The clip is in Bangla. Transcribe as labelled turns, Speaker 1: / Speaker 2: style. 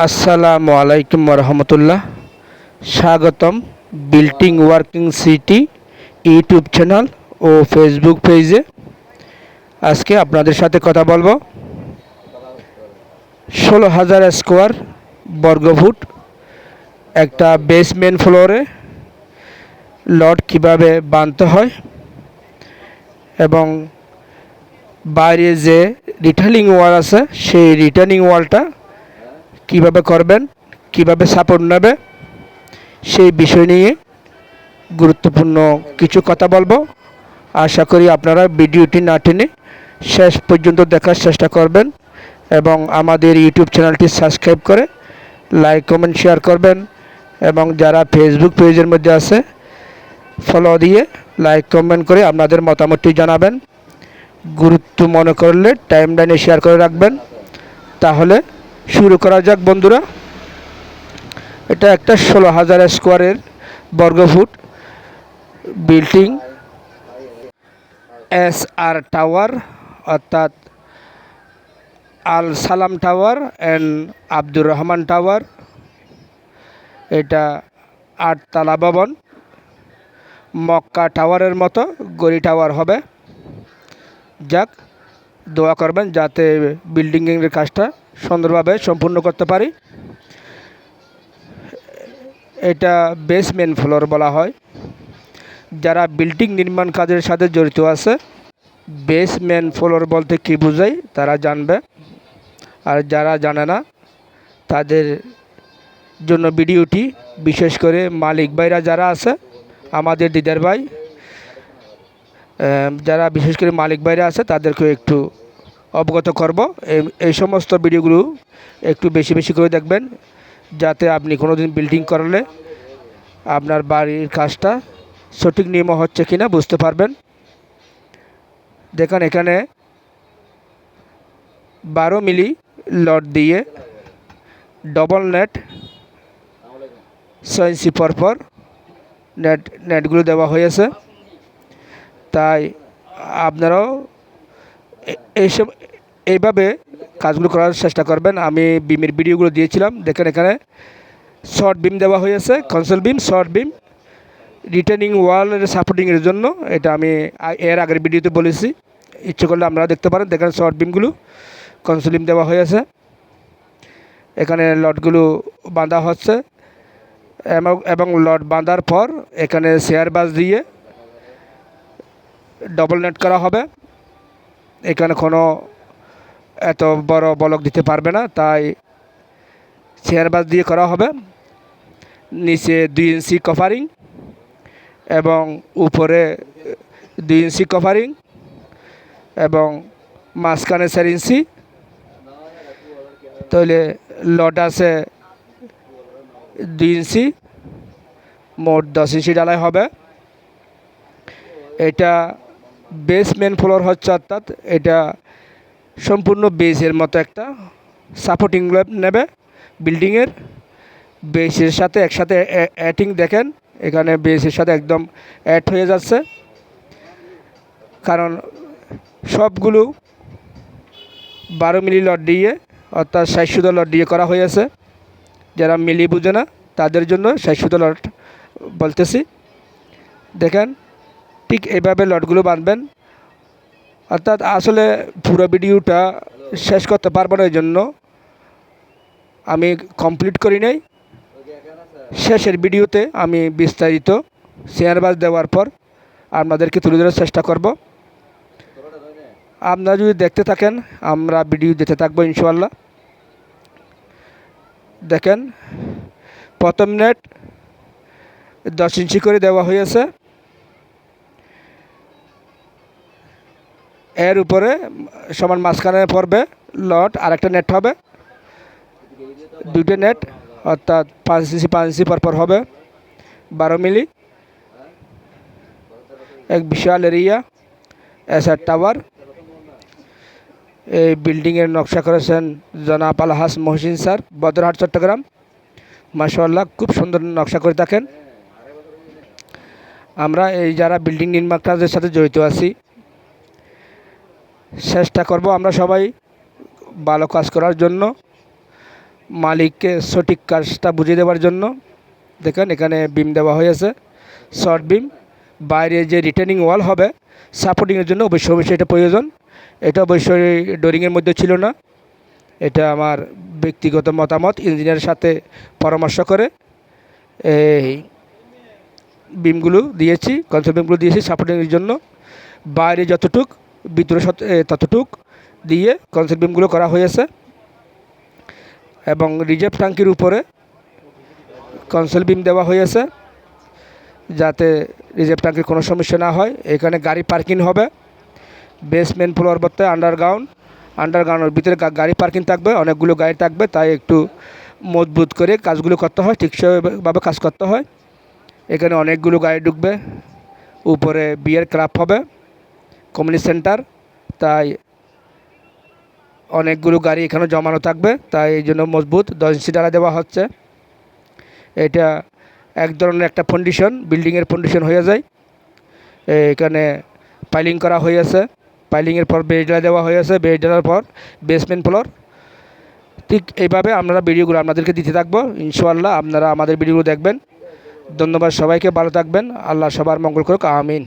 Speaker 1: আসসালামু আলাইকুম রহমতুল্লাহ। স্বাগতম building working city YouTube channel ও ফেসবুক পেজে। আজকে আপনাদের সাথে কথা বলব। ষোলো হাজার স্কোয়ার বর্গফুট একটা বেসমেন্ট ফ্লোরে লট কীভাবে বাঁধতে হয় এবং বাইরে যে রিটার্নিং ওয়াল আছে, সেই রিটার্নিং ওয়ালটা কীভাবে করবেন, কীভাবে সাপোর্ট নেবে, সেই বিষয় নিয়ে গুরুত্বপূর্ণ কিছু কথা বলব। আশা করি আপনারা ভিডিওটি না টেনে শেষ পর্যন্ত দেখার চেষ্টা করবেন এবং আমাদের ইউটিউব চ্যানেলটি সাবস্ক্রাইব করে লাইক কমেন্ট শেয়ার করবেন এবং যারা ফেসবুক পেজের মধ্যে আছে ফলো দিয়ে লাইক কমেন্ট করে আপনাদের মতামতটি জানাবেন। গুরুত্ব মনে করলে টাইম লাইনে শেয়ার করে রাখবেন। তাহলে শুরু করা যাক বন্ধুরা। এটা একটা ষোলো হাজার স্কোয়ারের বর্গফুট বিল্ডিং। এস আর টাওয়ার, অর্থাৎ Al Salam tower and Abdur Rahman tower. এটা আটতলা ভবন। মক্কা টাওয়ারের মতো গড়ি টাওয়ার হবে। যাক, দোয়া করবেন যাতে বিল্ডিংয়ের কাজটা সুন্দরভাবে সম্পূর্ণ করতে পারি। এটা বেসমেন্ট ফ্লোর বলা হয়। যারা বিল্ডিং নির্মাণ কাজের সাথে জড়িত আছে বেসমেন্ট ফ্লোর বলতে কী বোঝায় তারা জানবে। আর যারা জানে না, তাদের জন্য ভিডিওটি বিশেষ করে মালিক ভাইরা যারা আছে, আমাদের দিদার ভাই যারা বিশেষ করে মালিক ভাইরা আছে তাদেরকে একটু অবগত করব। এই- সমস্ত ভিডিওগুলো একটু বেশি বেশি করে দেখবেন, যাতে আপনি কোনো দিন বিল্ডিং করলে আপনার বাড়ির কাজটা সঠিক নিয়ম হচ্ছে কিনা বুঝতে পারবেন। দেখেন, এখানে বারো মিলি লট দিয়ে ডবল নেট ছয় ইঞ্চি পরপর নেট নেটগুলো দেওয়া হয়েছে। তাই আপনারাও এইসব এইভাবে কাজগুলো করার চেষ্টা করবেন। আমি বিমের ভিডিওগুলো দিয়েছিলাম। দেখেন এখানে শর্ট বিম দেওয়া হয়েছে console beam short beam returning ওয়ালের সাপোর্টিংয়ের জন্য। এটা আমি এর আগের ভিডিওতে বলেছি। ইচ্ছে করলে আপনারা দেখতে পারেন। দেখেন শর্ট বিমগুলো কনসোল বিম দেওয়া হয়েছে। এখানে লটগুলো বাঁধা হচ্ছে। এবং এবং লট বাঁধার পর এখানে শেয়ার বাস দিয়ে ডবল নেট করা হবে। এখানে কোনো এত বড় বলক দিতে পারবে না, তাই বাস দিয়ে করা হবে। নিচে দুই ইঞ্চি কভারিং এবং উপরে দুই ইঞ্চি কভারিং এবং মাঝখানে চার ইঞ্চি। তাহলে লট আছে দুই ইঞ্চি, মোট দশ ইঞ্চি ডালাই হবে। এটা বেসমেন্ট ফ্লোর হচ্ছে অর্থাৎ এটা সম্পূর্ণ বেসের মতো একটা সাপোর্টিং নেবে বিল্ডিংয়ের বেসের সাথে একসাথে অ্যাটিং দেখেন, এখানে বেসের সাথে একদম অ্যাড হয়ে যাচ্ছে। কারণ সবগুলো বারো মিলি লট দিয়ে, অর্থাৎ ষাট লট দিয়ে করা হয়েছে। যারা মিলি বুঝে না, তাদের জন্য ষাট লট বলতেছি। দেখেন ঠিক এইভাবে লটগুলো বাঁধবেন। অর্থাৎ আসলে পুরো ভিডিওটা শেষ করতে পারব না জন্য আমি কমপ্লিট করি নাই। শেষের ভিডিওতে আমি বিস্তারিত বাস দেওয়ার পর আপনাদেরকে তুলে ধরার চেষ্টা করব। আপনারা যদি দেখতে থাকেন, আমরা ভিডিও দিতে থাকব ইনশাল্লাহ দেখেন, প্রথম নেট দশ ইঞ্চি করে দেওয়া হয়েছে। এর উপরে সমান মাঝখানে পড়বে লট আর একটা নেট হবে। দুটো নেট অর্থাৎ পাঁচ ইঞ্চি পাঁচ ইঞ্চি পরপর হবে। বারো মিলি। এক বিশাল এরিয়া, এসআর টাওয়ার। এই বিল্ডিংয়ের নকশা করেছেন জনাব আলহাস মহসিন স্যার, বদরহাট, চট্টগ্রাম। মাশাল্লাহ খুব সুন্দর নকশা করে থাকেন। আমরা এই যারা বিল্ডিং নির্মাণ কাজের সাথে জড়িত আছি চেষ্টা করব আমরা সবাই ভালো কাজ করার জন্য, মালিককে সঠিক কাজটা বুঝিয়ে দেওয়ার জন্য। দেখেন এখানে বিম দেওয়া হয়েছে শর্ট বিম বাইরে যে রিটার্নিং ওয়াল হবে সাপোর্টিংয়ের জন্য অবশ্যই অবশ্যই এটা প্রয়োজন। এটা অবশ্যই ডোরিংয়ের মধ্যে ছিল না। এটা আমার ব্যক্তিগত মতামত ইঞ্জিনিয়ারের সাথে পরামর্শ করে এই বিমগুলো দিয়েছি কনসেল বিমগুলো দিয়েছি সাপোর্টিংয়ের জন্য। বাইরে যতটুক সত- ততটুক দিয়ে কনসেল বিমগুলো করা হয়েছে এবং রিজার্ভ ট্যাঙ্কির উপরে কনসেল বিম দেওয়া হয়েছে যাতে রিজার্ভ ট্যাঙ্কির কোনো সমস্যা না হয়। এখানে গাড়ি পার্কিং হবে। বেসমেন্ট ফ্লোর বলতে আন্ডারগ্রাউন্ড। আন্ডারগ্রাউন্ডের ভিতরে গাড়ি পার্কিং থাকবে, অনেকগুলো গাড়ি থাকবে, তাই একটু মজবুত করে কাজগুলো করতে হয় ঠিকভাবে কাজ করতে হয়। এখানে অনেকগুলো গাড়ি ঢুকবে। উপরে বিয়ের ক্লাব হবে। কমিউনিটি সেন্টার, তাই অনেকগুলো গাড়ি এখানে জমানো থাকবে, তাই এই জন্য মজবুত। দশ ইঞ্চি ডালা দেওয়া হচ্ছে। এটা এক ধরনের একটা ফাউন্ডেশন বিল্ডিংয়ের ফাউন্ডেশন হয়ে যায়। এখানে পাইলিং করা হয়েছে পাইলিংয়ের পর বেজ ডালা দেওয়া হয়েছে বেজ ডালার পর বেসমেন্ট ফ্লোর ঠিক এইভাবে আমরা ভিডিওগুলো আপনাদেরকে দিতে থাকব। ইনশাআল্লাহ আপনারা আমাদের ভিডিওগুলো দেখবেন। ধন্যবাদ সবাইকে, ভালো থাকবেন। আল্লাহ সবার মঙ্গল করুক। আমিন।